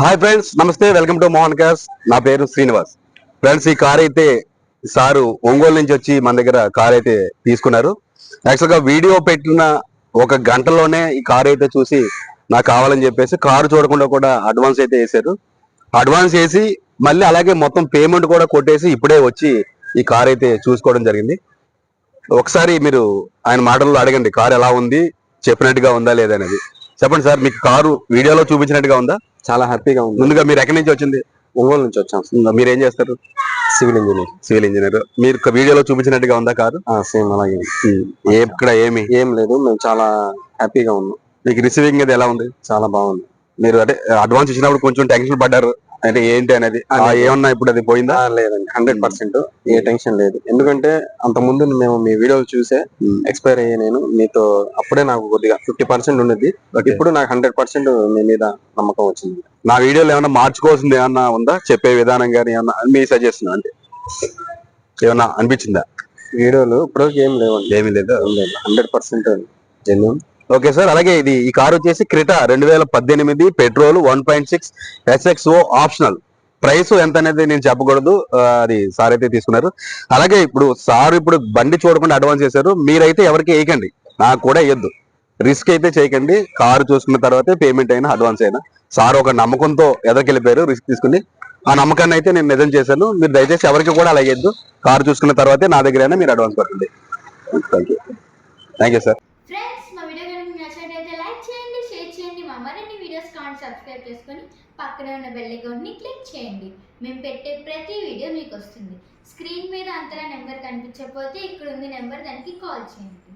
Hi friends నమస్తే welcome to Mohan cars నా పేరు శ్రీనివాస్. ఫ్రెండ్స్ ఈ కార్ అయితే సారు ఒంగోలు నుంచి వచ్చి మన దగ్గర కార్ అయితే తీసుకున్నారు. యాక్చువల్గా వీడియో పెట్టిన ఒక గంటలోనే ఈ కార్ అయితే చూసి నాకు కావాలని చెప్పేసి కారు చూడకుండా కూడా అడ్వాన్స్ అయితే వేశారు. అడ్వాన్స్ వేసి మళ్ళీ అలాగే మొత్తం పేమెంట్ కూడా కొట్టేసి ఇప్పుడే వచ్చి ఈ కార్ అయితే చూసుకోవడం జరిగింది. ఒకసారి మీరు ఆయన మాటల్లో అడగండి కార్ ఎలా ఉంది చెప్పినట్టుగా ఉందా లేదా అనేది. చెప్పండి సార్ మీకు కారు వీడియోలో చూపించినట్టుగా ఉందా? చాలా హ్యాపీగా ఉంది. ముందుగా మీరు ఎక్కడి నుంచి వచ్చింది? ఒంగోలు నుంచి వచ్చాం. మీరు ఏం చేస్తారు? Civil engineer. Civil engineer. మీరు వీడియోలో చూపించినట్టుగా ఉందా కారు? సేమ్ అలాగే. ఇక్కడ ఏమి? ఏం లేదు మేము చాలా హ్యాపీగా ఉన్నాం. మీకు రిసీవింగ్ అది ఎలా ఉంది? చాలా బాగుంది. మీరు అంటే అడ్వాన్స్ ఇచ్చినప్పుడు కొంచెం టెన్షన్ పడ్డారు. అంటే ఏంటి అనేది ఏమన్నా ఇప్పుడు అది పోయిందా? లేదండి. Hundred percent. ఏ టెన్షన్ లేదు. ఎందుకంటే అంత ముందు మేము మీ వీడియోలు చూసే ఎక్స్పైర్ అయ్యే నేను. మీతో అప్పుడే నాకు కొద్దిగా ఫిఫ్టీ పర్సెంట్ ఉండేది ఇప్పుడు నాకు హండ్రెడ్ పర్సెంట్ మీ మీద నమ్మకం వచ్చింది. నా వీడియోలో ఏమన్నా మార్చుకోవాల్సింది ఏమన్నా ఉందా? చెప్పే విధానం కానీ ఏమన్నా మీ సజెషన్ అంటే. ఏమన్నా అనిపించిందా? వీడియోలు ఇప్పుడు ఏం లేవండి. ఏమీ లేదు? Hundred percent genuine? Okay sir అలాగే ఇది ఈ కార్ వచ్చేసి క్రిటా రెండు వేల పద్దెనిమిది petrol one point six SXO optional price ఎంత అనేది నేను చెప్పకూడదు అది సార్ అయితే తీసుకున్నారు. అలాగే ఇప్పుడు సార్ ఇప్పుడు బండి చూడకుండా అడ్వాన్స్ చేశారు మీరైతే ఎవరికి వేయకండి. నాకు కూడా వేయద్దు. రిస్క్ అయితే చేయకండి. కారు చూసుకున్న తర్వాతే పేమెంట్ అయినా అడ్వాన్స్ అయినా. సార్ ఒక నమ్మకంతో ఎదరికెళ్ళిపోయారు రిస్క్ తీసుకుని. ఆ నమ్మకాన్ని అయితే నేను నిజం చేశాను. మీరు దయచేసి ఎవరికి కూడా అలా వేయద్దు. కారు చూసుకున్న తర్వాతే నా దగ్గర అయినా మీరు అడ్వాన్స్ పడుతుంది thank you thank you sir friends మా వీడియో కనుక మీకు నచ్చినట్లయితే లైక్ చేయండి షేర్ చేయండి మా మరిన్ని వీడియోస్ కావాలి సబ్స్క్రైబ్ చేసుకొని పక్కనే ఉన్న బెల్ అకౌంట్ని క్లిక్ చేయండి. మేము పెట్టే ప్రతి వీడియో మీకు వస్తుంది. స్క్రీన్ మీద అంతలా నెంబర్ కనిపించకపోతే ఇక్కడ ఉంది నెంబర్ దానికి కాల్ చేయండి.